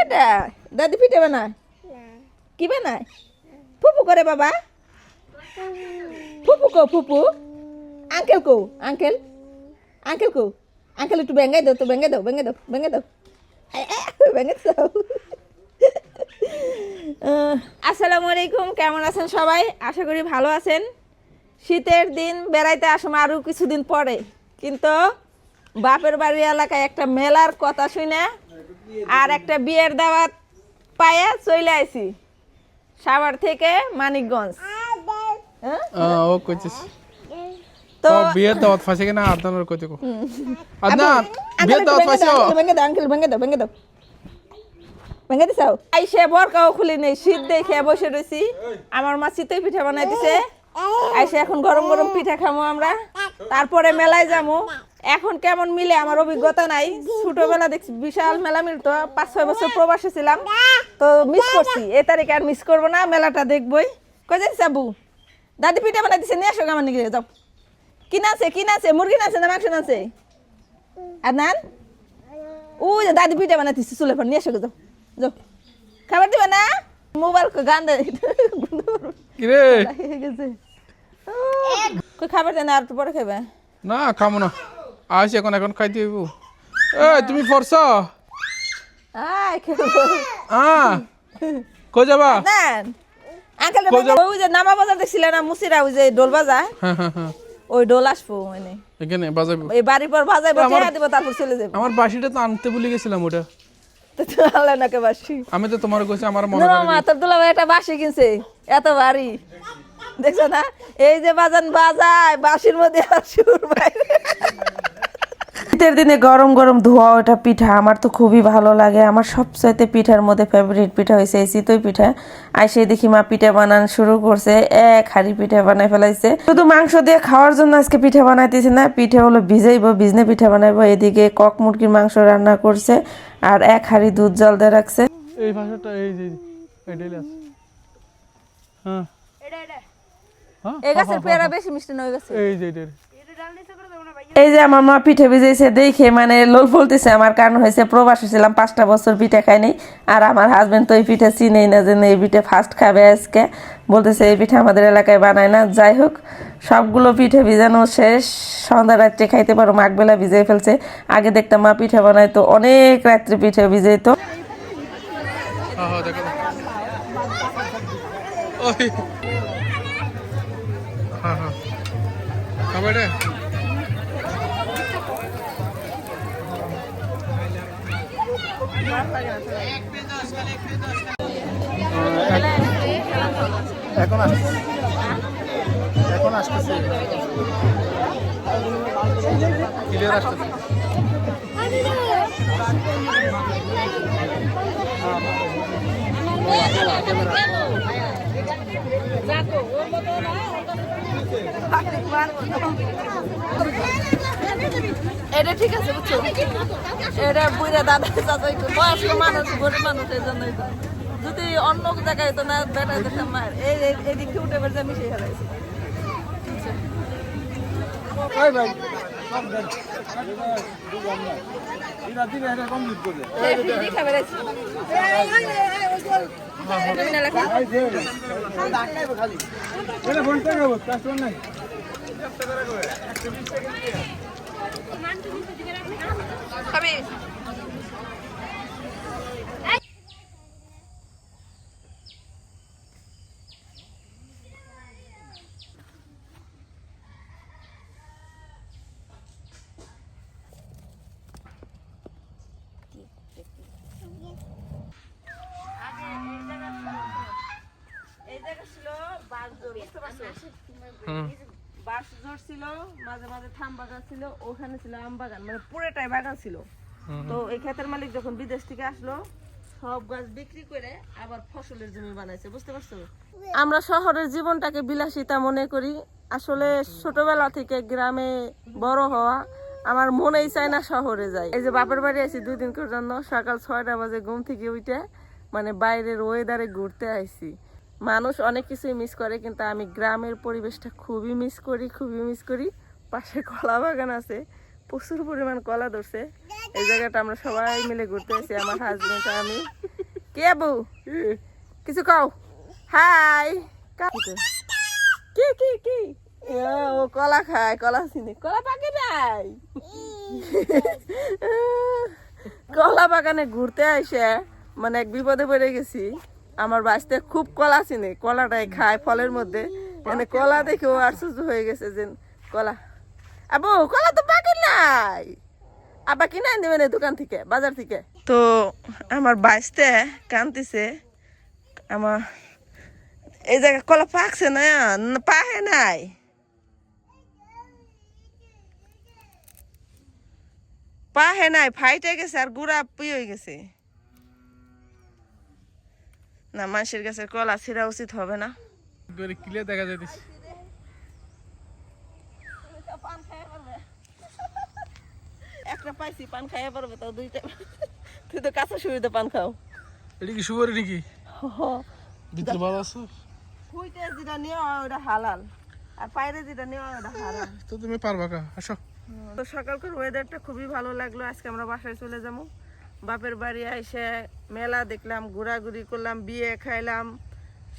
এটা দাদি পিঠে বানায়? কি বানায়? ফুপু করে বাবা? ফুপু কো ফুপু আঙ্কেল কো আঙ্কেল। আঙ্কেল কো। আঙ্কেল একটু ভেঙে দাও তো ভেঙে দাও ভেঙে দাও ভেঙে দাও। আয়, আয়, ভেঙে দাও। আসসালামু আলাইকুম কেমন আছেন সবাই? আশা করি ভালো আছেন। শীতের দিন বেড়াইতে আসুম আরও কিছুদিন পরে কিন্তু বাপের বাড়ি এলাকায় একটা মেলার কথা শুনে আর একটা বিয়ের দাওয়াত পায়া চলে আইছি। সাভার থেকে মানিকগঞ্জ? আহ, ও কইছিস। তো তো বিয়ের দাওয়াত ফাঁসে কিনা? আদনার কইতে কো। আদনান বিয়ের দাওয়াত ফাঁসে ভেঙে দাও আঙ্কেল ভেঙে দাও ভেঙে দাও। ভেঙে দিছাও আইসে বরকাও খুলি নেই শীত দেখে বসে আমার মা পিঠা বানাই দিছে আইসে এখন গরম গরম পিঠা খামো আমরা। তারপরে মেলায় যাব এখন কেমন মিলে আমার অভিজ্ঞতা নাই। ছোটবেলা দেখছি বিশাল মেলা মিলতো পাঁচ ছয় বছর প্রবাসে ছিলাম। তো মিস করছি এ তারিখে আর মিস করব না মেলাটা দেখবই। কই যাচ্ছি আবু দাদি পিঠা বানাই দিছে নিয়ে আসো আমার নিয়ে যাও। কি নাচে কি নাচে? মুরগি নাচে না মাংস নাচে? আদনান? ও যে দাদি পিঠা বানাইতেছি চুলে ফোন নিয়ে এসো যাও। যাও। খাবার দিবে না? মোবাইল গান দে কি রে? গেছে। কই খাবার দেয় না আর পরে খাবে না খামো না। আইস এখন এখন খাইতে হইব এ তুমি খেলো আ কই যাবা? আঙ্কেল ওই যে নামা বাজার দেখছিল না মুসিরা ওই যে ডোল বাজায় হ্যাঁ হ্যাঁ হ্যাঁ। ওই ডোল আসব মানে এখানে বাজাইব এই বাড়ির পর বাজাইবো টেহা দিব তারপর চলে যাব। আমার বাসিটা তো আনতে ভুলে গেছিলাম ওটা। আমি তো তোমার কইছি আমার মনে তোর দুলা একটা বাসি কিনছে। এত ভারী দেখছ না? এই যে বাজান বাজায় বাসির মধ্যে আর সুর বাইরে। শীতের দিনে গরম গরম ধোয়া ওটা পিঠা আমার তো খুবই ভালো লাগে। আমার সবচাইতে পিঠার মধ্যে ফেভারিট পিঠা হয়েছে এই চিতই পিঠা। আর সেই দেখি মা পিঠা বানান শুরু করছে এক হাড়ি পিঠা বানাই ফেলাইছে। শুধু মাংস দিয়ে খাওয়ার জন্য আজকে পিঠা বানাইতেছে না পিঠা হলো ভিজাইবো ভিজনে পিঠা বানাইবো। এদিকে কক মুরগির মাংস রান্না করছে আর এক হাড়ি দুধ জল দিয়ে রাখছে। এই ভাষাটা এই যে হ্যাঁ। হ্যাঁ এই গাছের পেয়ারা বেশি মিষ্টি নয় গেছে এই যে এটার এই যে আমার মা পিঠে ভিজেছে দেখে মানে লোল ফলতেছে, আমার কারণ হয়েছে, প্রবাস ছিলাম পাঁচটা বছর পিঠে খাইনি। আর আমার হাজব্যান্ড তো এই পিঠে চিনেই না যে এই পিঠে ফার্স্ট খাবে আজকে। বলতেছে, এই পিঠে আমাদের এলাকায় বানায় না। যাই হোক, সবগুলো পিঠে ভিজানো শেষ। সন্ধ্যা রাত্রে খাইতে পারো মাঘবেলা ভিজাই ফেলছে। আগে দেখতাম মা পিঠে বানাইতো, অনেক রাত্রে পিঠে ভিজাইতো। হ্যাঁ হ্যাঁ। হ্যাঁ এখন আসছে এখন আসতেছে। ক্লিয়ার আসতেছে। এটা ঠিক আছে বুঝছ? এটা বুড়া দাদা চাচা একটু বয়স্ক মানুষ গরিব মানুষ এই জন্যই তো। যদি অন্য জায়গায় তো না বেটা দেখতাম মার এই এই থেকে উঠে বেড়ে আমি সেই হারাইছি। এই ফিরি খাবে রাইছি। তুমি না লেখা? খাবি? এই জায়গা ছিল বাঁশঝোড়, ছিল মাঝে মাঝে থাম বাগান ছিল ওখানে ছিল আম বাগান মানে পুরোটাই বাগান ছিল। তো এই ক্ষেতের মালিক যখন বিদেশ থেকে আসলো সব গাছ বিক্রি করে আবার ফসলের জমি বানাইছে বুঝতে পারছ? আমরা শহরের জীবনটাকে বিলাসিতা মনে করি। আসলে ছোটবেলা থেকে গ্রামে বড় হওয়া আমার মনেই চায় না শহরে যাই। এই যে বাপের বাড়ি আছি দুদিন জন্য সকাল ছয়টা বাজে ঘুম থেকে উঠে মানে বাইরের ওয়েদারে ঘুরতে আইছি। মানুষ অনেক কিছুই মিস করে, কিন্তু আমি গ্রামের পরিবেশটা খুবই মিস করি, খুবই মিস করি। পাশে কলা বাগান আছে, প্রচুর পরিমাণ কলা ধরছে। এই জায়গাটা আমরা সবাই মিলে ঘুরতে এসেছি আমার হাজবেন্ড আমি। কে আবু কিছু কও? হাই কি কি কি ও কলা খায়, কলা চিনি। কলা পাকে নাই? কলা বাগানে ঘুরতে আইসে মানে এক বিপদে পড়ে গেছি। আমার বাঁচতে খুব কলা চিনে। কলাটাই খায় ফলের মধ্যে। মানে কলা দেখে ও আশ্চর্য হয়ে গেছে যে কলা। আবু কলা তো পাকে নাই। আবার কিনে আন দেবেন দোকান থেকে বাজার থেকে। তো আমার বাঁচতে কান্দিছে আমার এই জায়গা কলা পাকছে না না, পাহে নাই। পাহে নাই ফাইটে গেছে আর গুড়া পুই হয়ে গেছে। না মানুষের কাছে কলা ছিঁড়া উচিত হবে না। একবারে ক্লিয়ার দেখা যাইতেছে। একটা পাইছি পান খাইয়া পারবে তাও দুইটা। তুই তো কাঁচা সুবিধা পান খাও। এটা কি সুপারি নাকি? ভিতরে ভালো আছে? ফুইতে যেটা নেওয়া ওটা হালাল। আর বাইরে যেটা নেওয়া ওটা হারাম। তো তুমি পারবা কা আসো। তো সকালকার ওয়েদারটা খুবই ভালো লাগল আজকে আমরা বাসায় চলে যাব। বাপের বাড়ি এসে মেলা দেখলাম ঘোরাঘুরি করলাম বিয়ে খাইলাম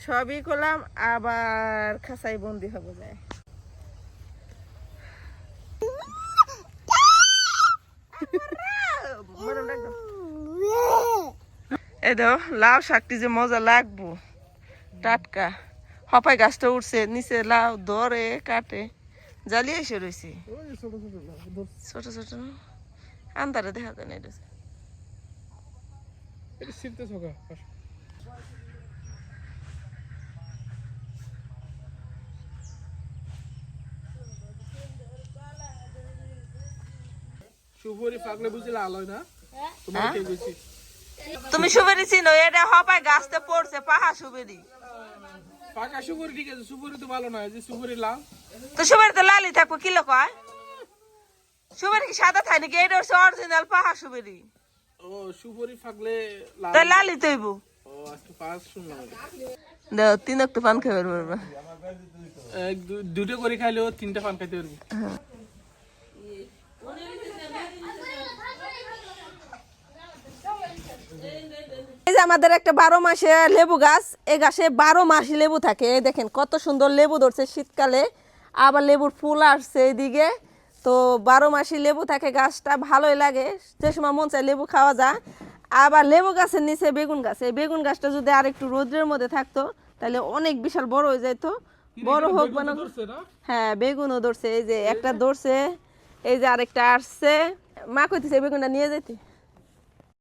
সবই করলাম আবার খাসাই বন্দি হব যায়। এই দাও লাউ শাকটি যে মজা লাগবো। টাটকা। হপাই গাছটা উঠছে নিচে লাউ ধরে কাটে। জ্বালিয়ে এসে রয়েছে ছোট ছোট? আন্দারে দেখা যায় না এটা। এটা ছিলতে থাকা আসো। সুপারি পাকলে বুঝলে আলোয় না? তোমার কে বুঝছি তুমি সুবেরি চিনো এটা হপাই গাছটা পড়ছে পাহা সুবেরি পাকা সুপারি ঠিক আছে সুপারি তো ভালো নয় যে সুপারি লাল। তো সুবেরি তো লালি থাকব কিলো কয় সুবেরি কি সাদা থাকে নাকি? এটা হচ্ছে অরিজিনাল পাহা সুবেরি ও সুপারি ফাকলে লাল লালি তৈব ও আজকে পাঁচ শুনলাম দাও তিন একটু পান খাবার পারবা। এক দুটো করে খাইলেও তিনটা পান খাইতে পারবি। এই যে আমাদের একটা বারো মাসে লেবু গাছ এই গাছে বারো মাস লেবু থাকে। এই দেখেন কত সুন্দর লেবু ধরছে শীতকালে। আবার লেবুর ফুল আসছে এইদিকে। তো বারো মাসি লেবু থাকে গাছটা ভালোই লাগে। যে সময় মন চায় লেবু খাওয়া যায়। আবার লেবু গাছের নিচে বেগুন গাছ এই বেগুন গাছটা যদি আর একটু রোদ্রের মধ্যে থাকতো তাহলে অনেক বিশাল বড় হয়ে যেত বড় হোক মানে না? হ্যাঁ বেগুনও ধরছে। এই যে একটা ধরছে এই যে আরেকটা আসছে। মা কইতেছে বেগুনটা নিয়ে যেতে